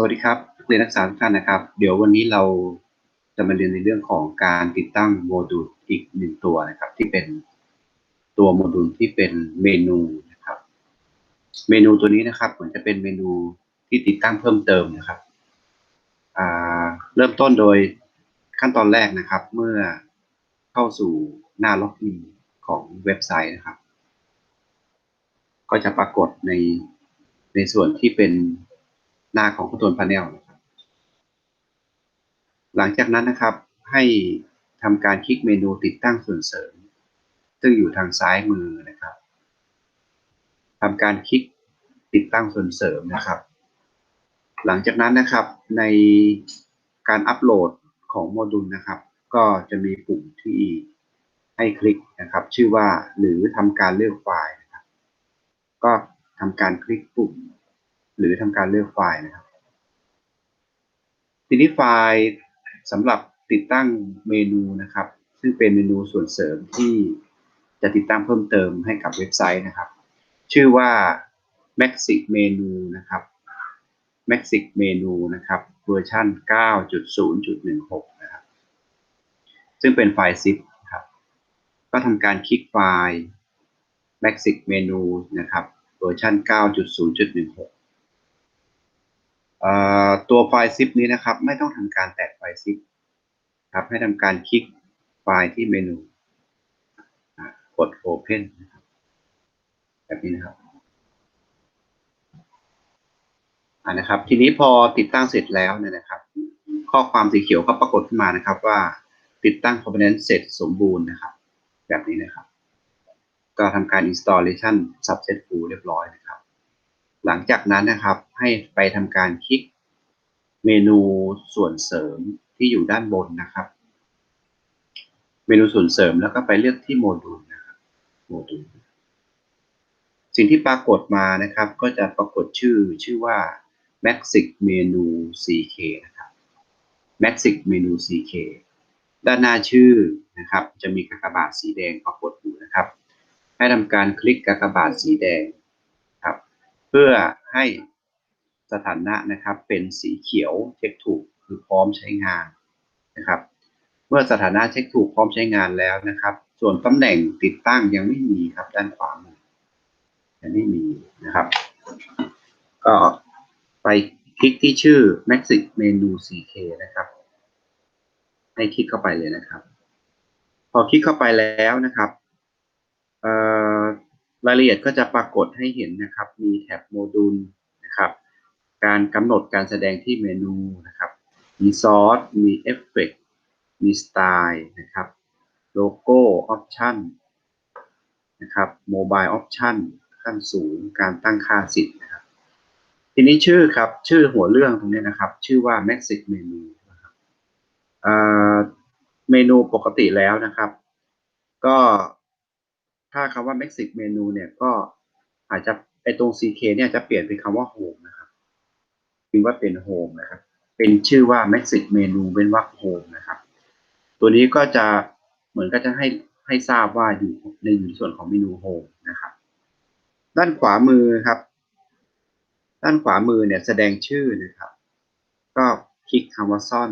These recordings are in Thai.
สวัสดีครับนักเรียนนักศึกษาทุกท่านนะครับ เดี๋ยววันนี้เราจะมาเรียนในเรื่องของการติดตั้งโมดูลอีกหนึ่งตัวนะครับ ที่เป็นตัวโมดูลที่เป็นเมนูนะครับ เมนูตัวนี้นะครับเหมือนจะเป็นเมนูที่ติดตั้งเพิ่มเติมนะครับอ่าเริ่มต้นโดยขั้นตอนแรกนะครับ เมื่อเข้าสู่หน้าล็อกอินของเว็บไซต์นะครับ ก็จะปรากฏในในส่วนที่เป็น หน้าของ Control Panel นะครับ หลังจากนั้นนะครับให้ทำการคลิกเมนูติดตั้งส่วนเสริม ซึ่งอยู่ทางซ้ายมือนะครับทำการคลิกติดตั้งส่วนเสริมนะครับ หลังจากนั้นนะครับในการอัปโหลดของโมดูลนะครับ ก็จะมีปุ่มที่ให้คลิกนะครับ ชื่อว่าหรือทำการเลือกไฟล์นะครับ ก็ทำการคลิกปุ่ม หรือทำการเลือกไฟล์นะครับ ทีนี้ไฟล์สำหรับติดตั้งเมนูนะครับ ซึ่งเป็นเมนูส่วนเสริมที่จะติดตั้งเพิ่มเติมให้กับเว็บไซต์นะครับ ชื่อว่า Maxic Menu นะครับ Maxic Menu นะครับเวอร์ชัน9.0.16 นะครับ ซึ่งเป็นไฟล์ zip ครับ ก็ทำการคลิกไฟล์ Maxic Menu นะครับเวอร์ชัน9.0.16 ตัวไฟล์ zip นี้นะครับ ไม่ต้องทำการแตะไฟล์ zip ครับให้ทำการคลิกไฟล์ที่เมนูกด Open นะครับแบบนี้นะครับอ่านะครับ ทีนี้พอติดตั้งเสร็จแล้วเนี่ยนะครับ ข้อความสีเขียวก็ปรากฏขึ้นมานะครับ ว่าติดตั้ง component เสร็จสมบูรณ์นะครับ แบบนี้นะครับ ก็ทำการ installation successful เรียบร้อยนะครับ หลังจากนั้นนะครับให้ไปทำการคลิกเมนูส่วนเสริมที่อยู่ด้านบนนะครับ เมนูส่วนเสริมแล้วก็ไปเลือกที่โมดูลนะครับโมดูลสิ่งที่ปรากฏมานะครับ ก็จะปรากฏชื่อชื่อว่า Maxic Menu CK นะครับ Maxic Menu CK ด้านหน้าชื่อนะครับ จะมีกากบาทสีแดงปรากฏอยู่นะครับ ให้ทำการคลิกกากบาทสีแดง พื่อให้สถานะนะครับเป็นสีเขียวเช็คถูกคือพร้อมใช้งานนะครับ เมื่อสถานะเช็คถูกพร้อมใช้งานแล้วนะครับ ส่วนตำแหน่งติดตั้งยังไม่มีครับด้านขวามือยังไม่มีนะครับ ก็ไปคลิกที่ชื่อ Maxic Menu CK นะครับ ให้คลิกเข้าไปเลยนะครับ พอคลิกเข้าไปแล้วนะครับ รายละเอียดก็จะปรากฏให้เห็นนะครับ มีแท็บโมดูลนะครับ การกำหนดการแสดงที่เมนูนะครับ มีซอส มีเอฟเฟกมีสไตล์นะครับ โลโก้ ออปชันนะครับโมบายออปชันขั้นสูง การตั้งค่าสิทธิ์นะครับ ทีนี้ชื่อครับ ชื่อหัวเรื่องตรงนี้นะครับ ชื่อว่า Maxic Menu นะครับเมนูปกติแล้วนะครับ ก็ ถ้าคำว่า Maxic Menu เนี่ยก็อาจจะไอตรง CK เนี่ยจะเปลี่ยนเป็นคำว่า Home นะครับพิมพ์ว่าเป็น Home นะครับ เป็นชื่อว่า Maxic Menu เป็นวรรค Home นะครับ ตัวนี้ก็จะเหมือนก็จะให้ให้ทราบว่าอยู่ในอยู่ส่วนของเมนู Home นะครับ ด้านขวามือครับ ด้านขวามือเนี่ยแสดงชื่อนะครับ ก็คลิกคำว่าซ่อน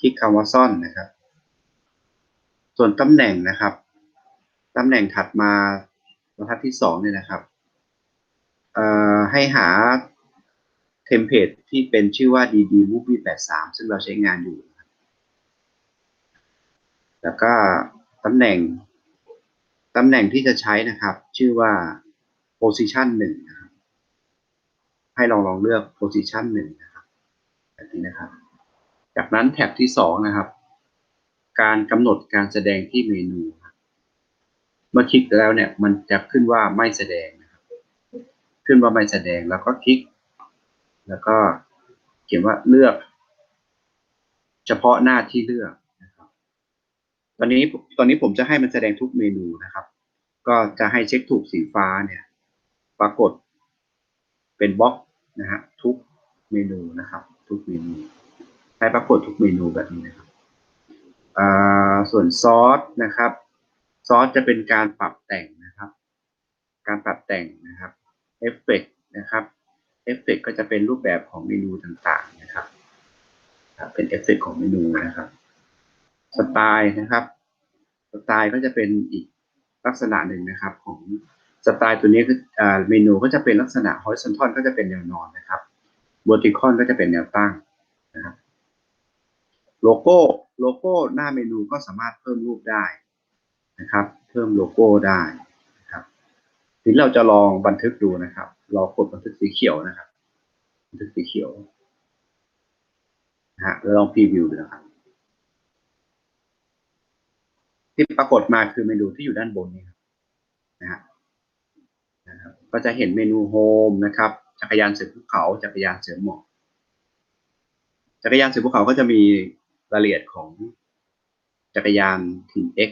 คลิกคำว่าซ่อนนะครับ ส่วนตำแหน่งนะครับ ตำแหน่งถัดมาบรรทัดที่สองเนี่ยนะครับให้หาเทมเพลตที่เป็นชื่อว่า dd movie 83 ซึ่งเราใช้งานอยู่ แล้วก็ตำแหน่งตำแหน่งที่จะใช้นะครับ ชื่อว่า position 1นะครับให้ลองลองเลือก position 1นะครับแบบนี้นะครับ จากนั้นแท็บที่ 2 นะครับ การกำหนดการแสดงที่เมนู เมื่อคลิกแล้วเนี่ยมันจะขึ้นว่าไม่แสดงนะครับ ขึ้นว่าไม่แสดงแล้วก็คลิก แล้วก็เขียนว่าเลือก เฉพาะหน้าที่เลือกนะครับ ตอนนี้ตอนนี้ผมจะให้มันแสดงทุกเมนูนะครับ ก็จะให้เช็คถูกสีฟ้าเนี่ย ปรากฏเป็นบล็อกนะฮะทุกเมนูนะครับ ทุกเมนูให้ปรากฏทุกเมนูแบบนี้นะครับส่วนซอสนะครับ ซอสจะเป็นการปรับแต่งนะครับ การปรับแต่งนะครับเอฟเฟกนะครับเอฟเฟกก็จะเป็นรูปแบบของเมนูต่างๆนะครับเป็นเอฟเฟกของเมนูนะครับสไตล์นะครับสไตล์ก็จะเป็นอีกลักษณะหนึ่งนะครับ ของสไตล์ตัวนี้คือเมนูก็จะเป็นลักษณะ horizontal ก็จะเป็นแนวนอนนะครับ vertical ก็จะเป็นแนวตั้งนะครับโลโก้โลโก้หน้าเมนูก็สามารถเพิ่มรูปได้ นะครับ เพิ่มโลโก้ได้นะครับทีนี้เราจะลองบันทึกดูนะครับ เรากดบันทึกสีเขียวนะครับ บันทึกสีเขียวนะฮะแล้วลองพรีวิวดูนะครับที่ปรากฏมาคือเมนูที่อยู่ด้านบนนี้ครับนะฮะนะครับก็จะเห็นเมนูโฮมนะครับ จักรยานเสือภูเขา จักรยานเสือหมอกจักรยานเสือภูเขาก็จะมีรายละเอียดของจักรยานทีม X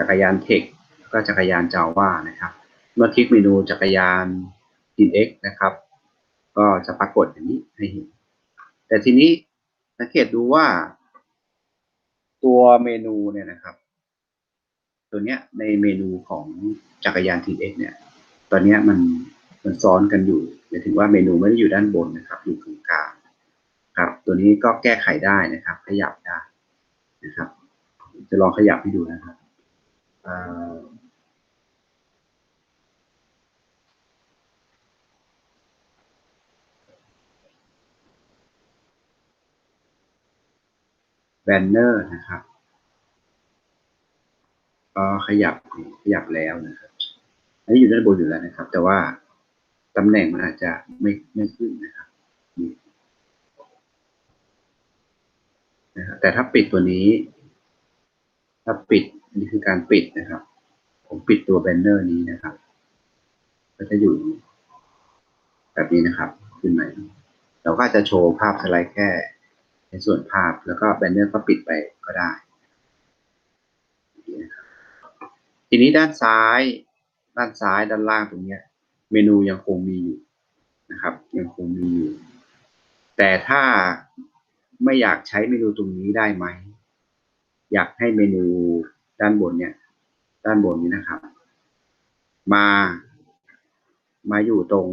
จักรยานเทคก็จักรยานจาว่านะครับ เมื่อคลิกเมนูจักรยานทีม X นะครับ ก็จะปรากฏอย่างนี้ให้เห็น แต่ทีนี้สังเกตดูว่า ตัวเมนูเนี่ยนะครับ ตัวเนี้ยในเมนูของจักรยานทีเอ็กเนี่ย ตอนเนี้ยมันมันซ้อนกันอยู่หมายถึงว่าเมนูไม่ได้อยู่ด้านบนนะครับ อยู่ตรงกลางครับ ตัวนี้ก็แก้ไขได้นะครับ ขยับได้นะครับ จะลองขยับให้ดูนะครับ แบนเนอร์นะครับก็ขยับขยับแล้วนะครับอันนี้อยู่ด้านบนอยู่แล้วนะครับ แต่ว่าตำแหน่งมันอาจจะไม่ไม่ขึ้นนะครับนี่นะครับแต่ถ้าปิดตัวนี้ ถ้าปิด อันนี้คือการปิดนะครับ ผมปิดตัวแบนเนอร์นี้นะครับ ก็จะอยู่ แบบนี้นะครับ ขึ้นมาเราก็จะโชว์ภาพสไลด์แค่ ในส่วนภาพแล้วก็แบนเนอร์ก็ปิดไปก็ได้ ทีนี้ด้านซ้าย ด้านซ้ายด้านล่างตรงนี้เมนูยังคงมีอยู่นะครับ ยังคงมีอยู่ แต่ถ้าไม่อยากใช้เมนูตรงนี้ได้ไหม อยากให้เมนู ด้านบนเนี่ย ด้านบนนี้นะครับ มา มาอยู่ตรง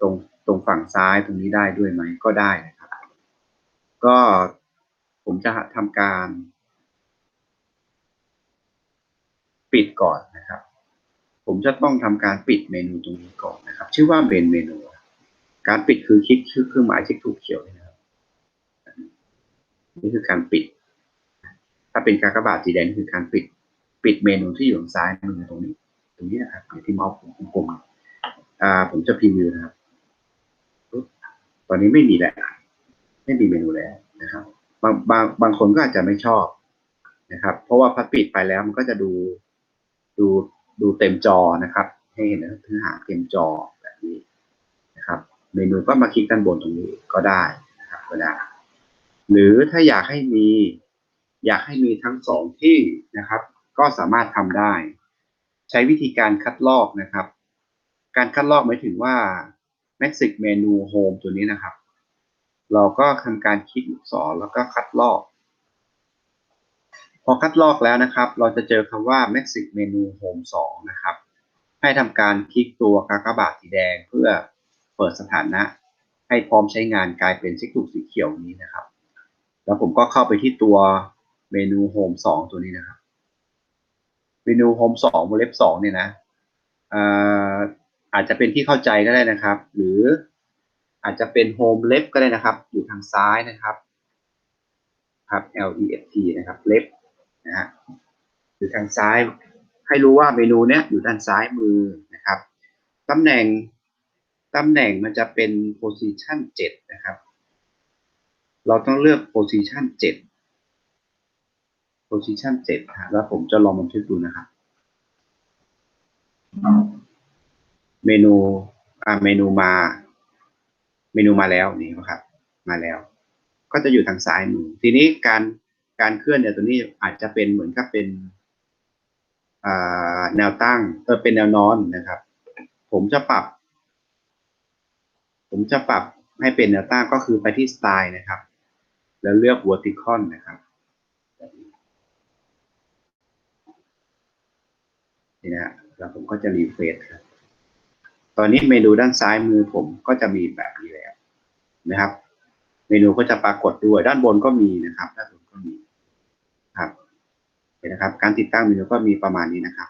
ตรงตรงฝั่งซ้ายตรงนี้ได้ด้วยไหมก็ได้นะครับ ก็ผมจะทำการ ปิดก่อนนะครับ ผมจะต้องทำการปิดเมนูตรงนี้ก่อนนะครับ ชื่อว่าเป็นเมนู การปิดคือคลิกชื่อเครื่องหมายเช็คถูกเขียวนะครับนี่คือการปิด ถ้าเป็นกากบาทสีแดงนี่คือการปิดปิดเมนูที่อยู่ทางซ้ายมือตรงนี้ ตรงนี้นะครับที่เมาส์ผมกลมอ่าผมจะพรีวิวนะครับตอนนี้ไม่มีแล้วไม่มีเมนูแล้วนะครับ บางบางบางคนก็อาจจะไม่ชอบนะครับ เพราะว่าพอปิดไปแล้วมันก็จะดูดูดูเต็มจอนะครับ ให้เห็นเนื้อหาเต็มจอแบบนี้นะครับ เมนูก็มาคลิกด้านบนตรงนี้ก็ได้นะครับก็ได้ หรือถ้าอยากให้มี อยากให้มีทั้งสองที่นะครับ ก็สามารถทำได้ ใช้วิธีการคัดลอกนะครับ การคัดลอกหมายถึงว่า Magic Menu Home ตัวนี้นะครับ เราก็ทำการคลิกลูกศรแล้วก็คัดลอก พอคัดลอกแล้วนะครับ เราจะเจอคำว่า Magic Menu Home 2 นะครับ ให้ทำการคลิกตัวกากบาทสีแดงเพื่อเปิดสถานะให้พร้อมใช้งานกลายเป็นซิกถูกสีเขียวนี้นะครับ แล้วผมก็เข้าไปที่ตัว เมนู Home 2ตัวนี้นะครับ เมนู Home 2วงเล็บ2เนี่ยนะอาจจะเป็นที่เข้าใจก็ได้นะครับ หรืออาจจะเป็น Home Left ก็ได้นะครับ อยู่ทางซ้ายนะครับ ครับ L E F T นะครับ Left นะฮะอยู่ทางซ้ายให้รู้ว่าเมนูเนี้ยอยู่ด้านซ้ายมือนะครับตำแหน่งตำแหน่งมันจะเป็น position 7 นะครับ เราต้องเลือก position 7 position 7ครับแล้วผมจะลองบันทึกดูนะครับ เมนูอ่าเมนูมา เมนูมาแล้วนี่นะครับ มาแล้ว ก็จะอยู่ทางซ้ายมือทีนี้การการเคลื่อนเนี่ยตัวนี้อาจจะเป็นเหมือนกับเป็นแนวตั้งเออเป็นแนวนอนนะครับ ผมจะปรับ ผมจะปรับให้เป็นแนวตั้งก็คือไปที่สไตล์นะครับ แล้วเลือก vertical นะครับ นี่นะแล้วผมก็จะรีเฟรชครับ ตอนนี้เมนูด้านซ้ายมือผมก็จะมีแบบนี้แล้วนะครับ เมนูก็จะปรากฏด้วยด้านบนก็มีนะครับ ด้านบนก็มีครับเห็นนะครับ การติดตั้งเมนูก็มีประมาณนี้นะครับ